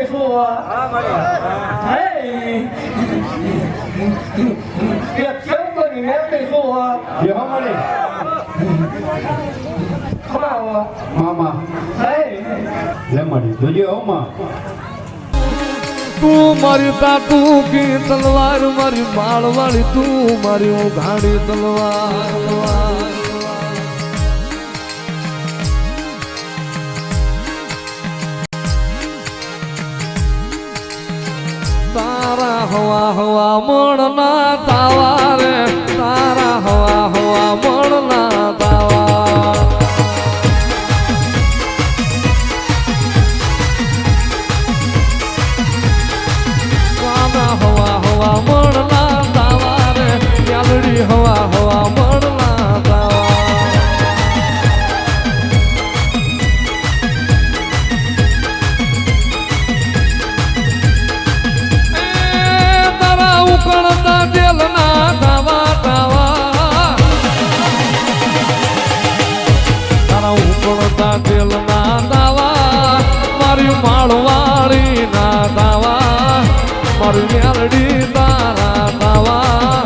મારા મકાનની આગળ શું હે એક ચૌકોની મેળવી શું જેવા મળે ખમાવો મામા હે લે મળી જોજે હો માં તું મારી તાતું કી તલવાર મારી માળવાળી તું મારી ઉઘાડી તલવાર તારા હવા હવા મણના તાવા મારી મેલડી તારા દાવા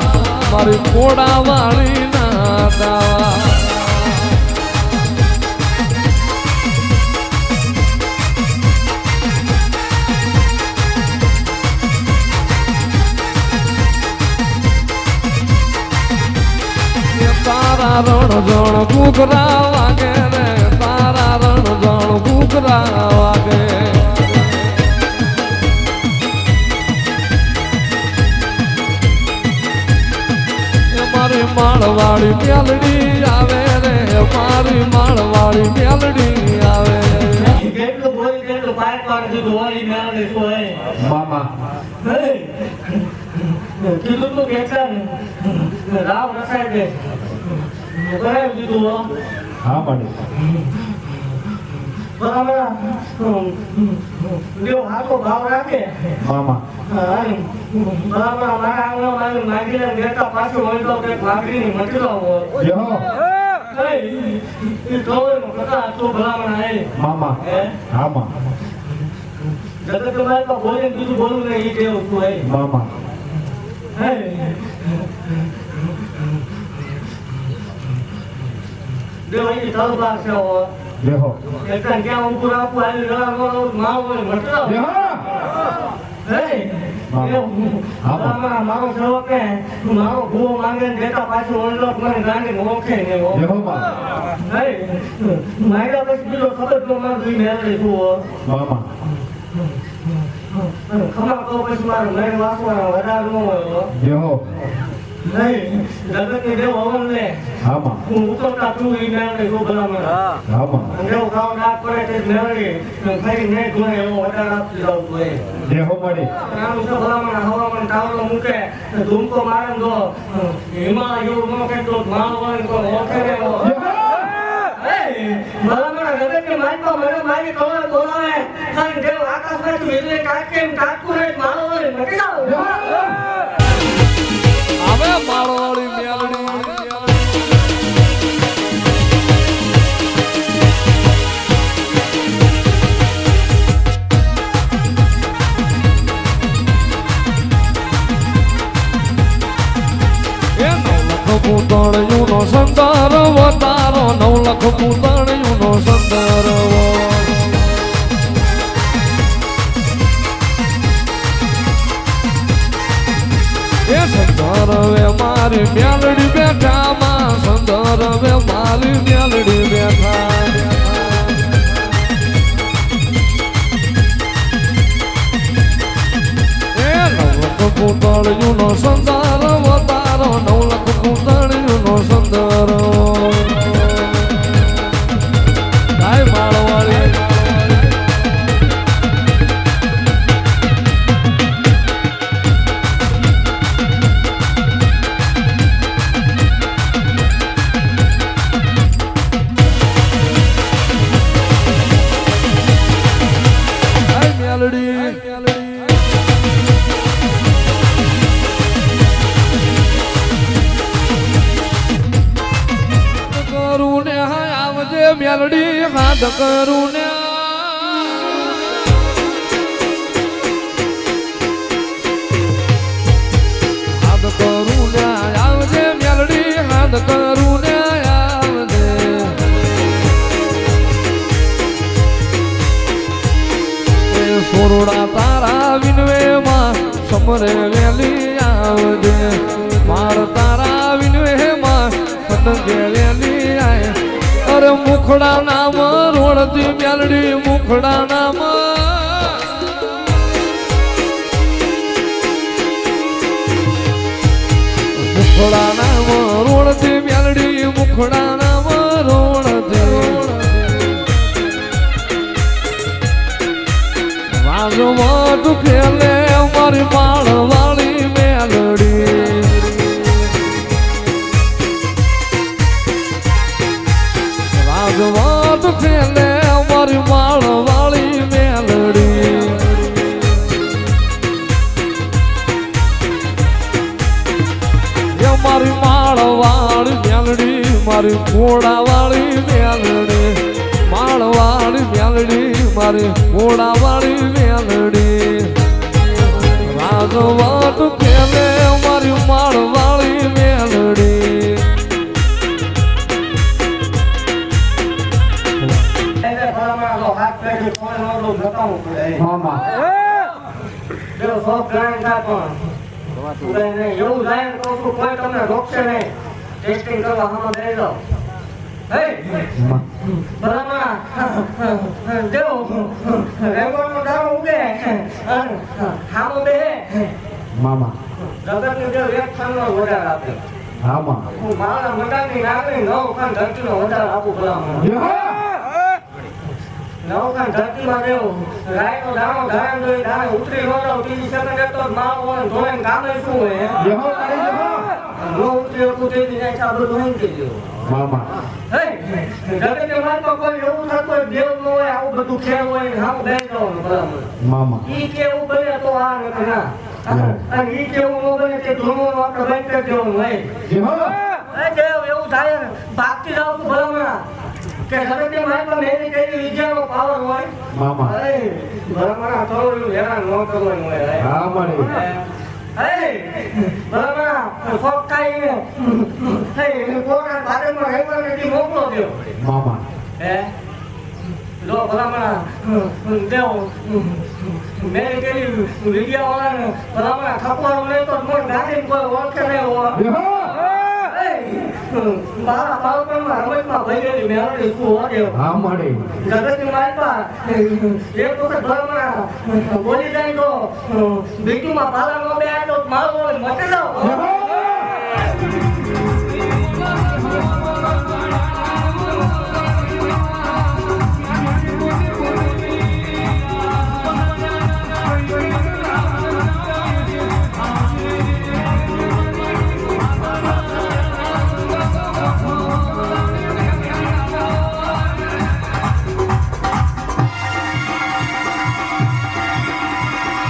મારી કોડાવાળી ના દાવા. તારા રણ જણ કુકરા વાગે રે, તારા રણ જણ કુકરા વાગે. મારી માળવાળી મેલડી આવે રે મારી માળવાળી મેલડી આવે કેટલું બોલી કેટલું પાર પાર દીધું વાળી મેળવી મામા. કીધું તું કેતા ને? રામ રસાય દે કરાવી દીધું હો. હા બરાબર દેવ હાથો ભાવ રાખે. મામા. બરાબર મારા આંગણા મારી માગીને દેતા પાછું હોય તો કંઈક મામા હે. હા? માં જગત મારે તો બોલે બીજું બોલવું નહીં એ દેવ તું હે મામા. હે? દેવ અહીં તલવાર છે હો જેહો એકતા હું? ઉપર આપું આવી ગળા મારો. માવો હોય મટી લાવો જેહો હે દેવ ભલામણ મારો સેવક હે મારો ભૂવો માંગે ને દેતા પાછું ઓનલોક મને ગાંડી ઓળખે ને હો. જેહો માં હે? માયડા પછી બીજો ખબર તો મારું જોઈ મેળવી તું હો મામા ખમા તો પછી મારે મેળ વાસવા વધારે ન હોય હો. નહીં જગતની દેવ હવન લે. હા માં હું ઉતરતા તું ઈ મેળવી તું ભલામણ હા. માં દેવ ખાવા ડાક પડે તે જ ફરી એવો વધારે આપી દઉં તું એ મળે આનું તો ભલામણ ટાવરો મૂકે ધૂમકો મારે ને તો હિમાલય જેવું ન કહેતો માલ વળે તો ઓળખે ને એવો. એ, ભલામણ જગતની માલિકો મને મારી કવર દેવ આકાશમાંથી તું એટલે ને કાઢતું રહે માલ વળે મટી પૂતળિયુંનો સંદર વતારો નવલખ પૂતળિયુંનો સંદર એ સંદર વે મારી મેલડી બેઠા, માં સંદર વે મારી મેલડી બેઠા. એ નવલખ પૂતળિયુંનો સંદર વતારો નવલખ મેલડી હાથ કરું ને હાથ કરું ને આવજે મેલડી હાથ કરું ને આવજે સોરડા તારા વિનવે માં સમરે વેલી આવજે. માર તારા વિનવે માં સતંગે અરે મુખડા નામ રોણતી મેલડી મુખડા નામ. મુખડા નામ રોણતી મેલડી મુખડા નામ રોડતી રાજમાં તું ખેલે મારી મારી ઘોડા વાળી મેલડી માળ વાળી મેલડી. મારી ઘોડા વાળી મેલડી રાજવાટ ખેલે મારી માળ વાળી મેલડી તો એવું જાહેર કહું કોઈ તમને રોકશે નહીં. ટેસ્ટિંગ કરો હામાં બેસી જાઓ. મામા જગતની જો એક ખંડનો વધારે આપે. હું મારા નવ ખંડ ધરતીનો વધારે આપું ભલામણ. નવખાન ધરતીમાં દેવું ગાયનો દાણો ધારણ જોઈ દાણે ઉતરી ન ત્રીજી સેકન્ડ તો માળ ધોઈને કામે શું હોય ગયું. મામા હે, જગતની કોઈ એવું થતું હોય, દેવ ન હોય, આવું બધું ખેલ હોય હાવ બેસી જવાનું મામા ઈ કેવું બને તો આ ને ના. અને ઈ કેવું ન બને તે ધૂળમાં આપણે બંધ કરી દેવાનું હોય. દેવ એવું થાય ને ભાગતી જાવ તો ભલામણ કે જગતની વાતમાં મેરી કઈ વિદ્યાનો પાવર હોય મામા અરે, ભલામણ થોડું હેરાન ન કરવાનું હોય હા મામા. હે? લો ભલામણ. દેવ મેં પેલી વિડિયાવાળાને ભલામણ ખપવાનું નહીં તો મને ગાડીને કોઈ ઓળખે નહીં મારા બાળપણમાં રમતમાં ભરેલી મેળવી શું હોય હા મળે જગતની માલપા એક વખત ભલામણ બોલી જાય તો બીજુમાં પાલા નો બે તો મારો મટી